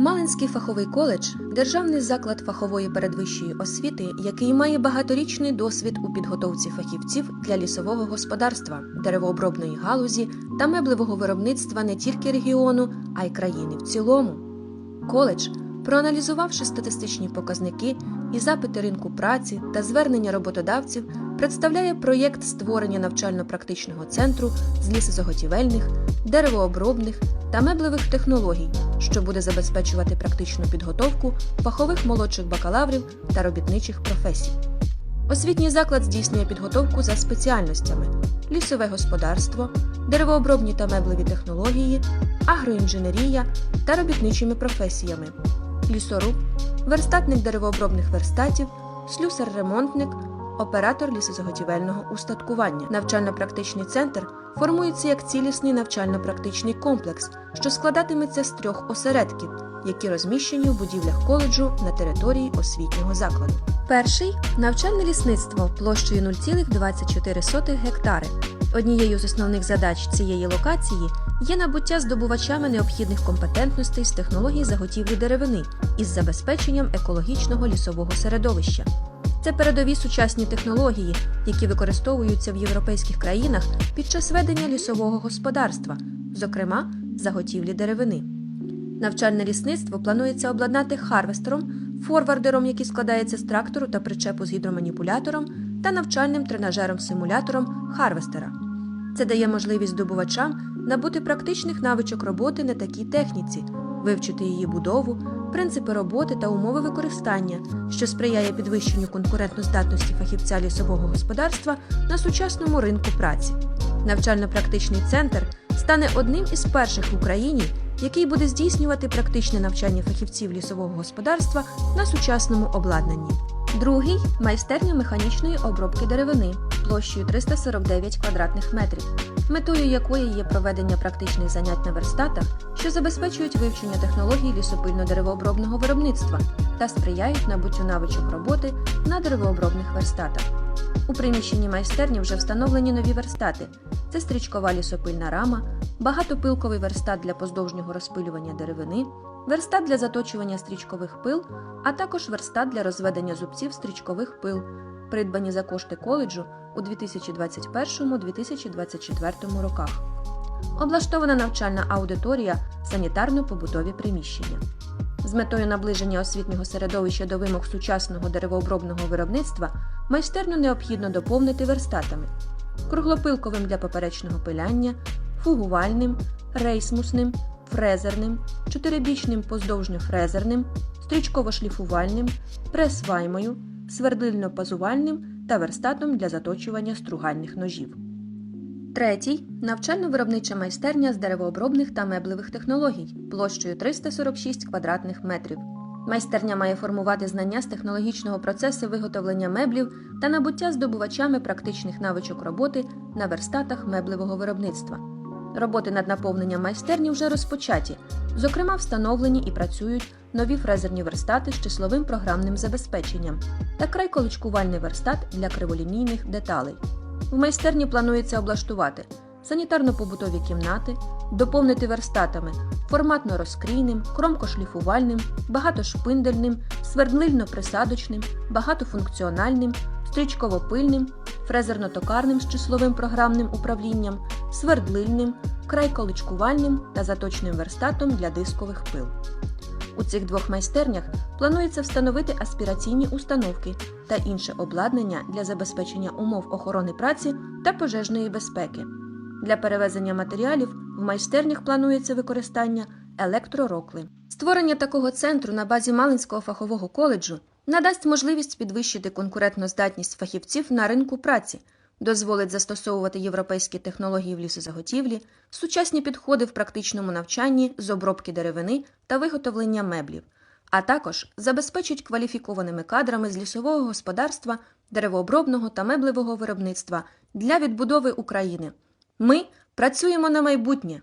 Малинський фаховий коледж державний заклад фахової передвищої освіти, який має багаторічний досвід у підготовці фахівців для лісового господарства, деревообробної галузі та меблевого виробництва не тільки регіону, а й країни в цілому. Коледж, проаналізувавши статистичні показники і запити ринку праці та звернення роботодавців, представляє проєкт створення навчально-практичного центру з лісозаготівельних, деревообробних та меблевих технологій, що буде забезпечувати практичну підготовку фахових молодших бакалаврів та робітничих професій. Освітній заклад здійснює підготовку за спеціальностями: лісове господарство, деревообробні та меблеві технології, агроінженерія та робітничими професіями, лісоруб, верстатник деревообробних верстатів, слюсар-ремонтник, оператор лісозаготівельного устаткування. Навчально-практичний центр формується як цілісний навчально-практичний комплекс, що складатиметься з трьох осередків, які розміщені в будівлях коледжу на території освітнього закладу. Перший навчальне лісництво площею 0,24 гектари. Однією з основних задач цієї локації є набуття здобувачами необхідних компетентностей з технологій заготівлі деревини із забезпеченням екологічного лісового середовища. Це передові сучасні технології, які використовуються в європейських країнах під час ведення лісового господарства, зокрема заготівлі деревини. Навчальне лісництво планується обладнати харвестером, форвардером, який складається з трактору та причепу з гідроманіпулятором, та навчальним тренажером-симулятором харвестера. Це дає можливість здобувачам набути практичних навичок роботи на такій техніці, вивчити її будову, принципи роботи та умови використання, що сприяє підвищенню конкурентноздатності фахівця лісового господарства на сучасному ринку праці. Навчально-практичний центр стане одним із перших в Україні, який буде здійснювати практичне навчання фахівців лісового господарства на сучасному обладнанні. Другий майстерня механічної обробки деревини площею 349 квадратних метрів, метою якої є проведення практичних занять на верстатах, що забезпечують вивчення технологій лісопильно-деревообробного виробництва та сприяють набуттю навичок роботи на деревообробних верстатах. У приміщенні майстерні вже встановлені нові верстати: це стрічкова лісопильна рама, багатопилковий верстат для поздовжнього розпилювання деревини, верстат для заточування стрічкових пил, а також верстат для розведення зубців стрічкових пил, придбані за кошти коледжу у 2021-2024 роках. Облаштована навчальна аудиторія, санітарно-побутові приміщення. З метою наближення освітнього середовища до вимог сучасного деревообробного виробництва майстерню необхідно доповнити верстатами круглопилковим для поперечного пиляння, фугувальним, рейсмусним, фрезерним, чотирибічним поздовжньо-фрезерним, стрічково-шліфувальним, прес-ваймою, свердлильно-пазувальним та верстатом для заточування стругальних ножів. Третій навчально-виробнича майстерня з деревообробних та меблевих технологій площею 346 квадратних метрів. Майстерня має формувати знання з технологічного процесу виготовлення меблів та набуття здобувачами практичних навичок роботи на верстатах меблевого виробництва. Роботи над наповненням майстерні вже розпочаті, зокрема, встановлені і працюють нові фрезерні верстати з числовим програмним забезпеченням та крайколичкувальний верстат для криволінійних деталей. В майстерні планується облаштувати санітарно-побутові кімнати, доповнити верстатами форматно-розкрійним, кромкошліфувальним, багатошпиндельним, свердлильно-присадочним, багатофункціональним, стрічково-пильним, фрезерно-токарним з числовим програмним управлінням, свердлильним, крайколичкувальним та заточним верстатом для дискових пил. У цих двох майстернях планується встановити аспіраційні установки та інше обладнання для забезпечення умов охорони праці та пожежної безпеки. Для перевезення матеріалів в майстернях планується використання електророкли. Створення такого центру на базі Малинського фахового коледжу надасть можливість підвищити конкурентноздатність фахівців на ринку праці, дозволить застосовувати європейські технології в лісозаготівлі, сучасні підходи в практичному навчанні з обробки деревини та виготовлення меблів, а також забезпечить кваліфікованими кадрами з лісового господарства, деревообробного та меблевого виробництва для відбудови України. Ми працюємо на майбутнє.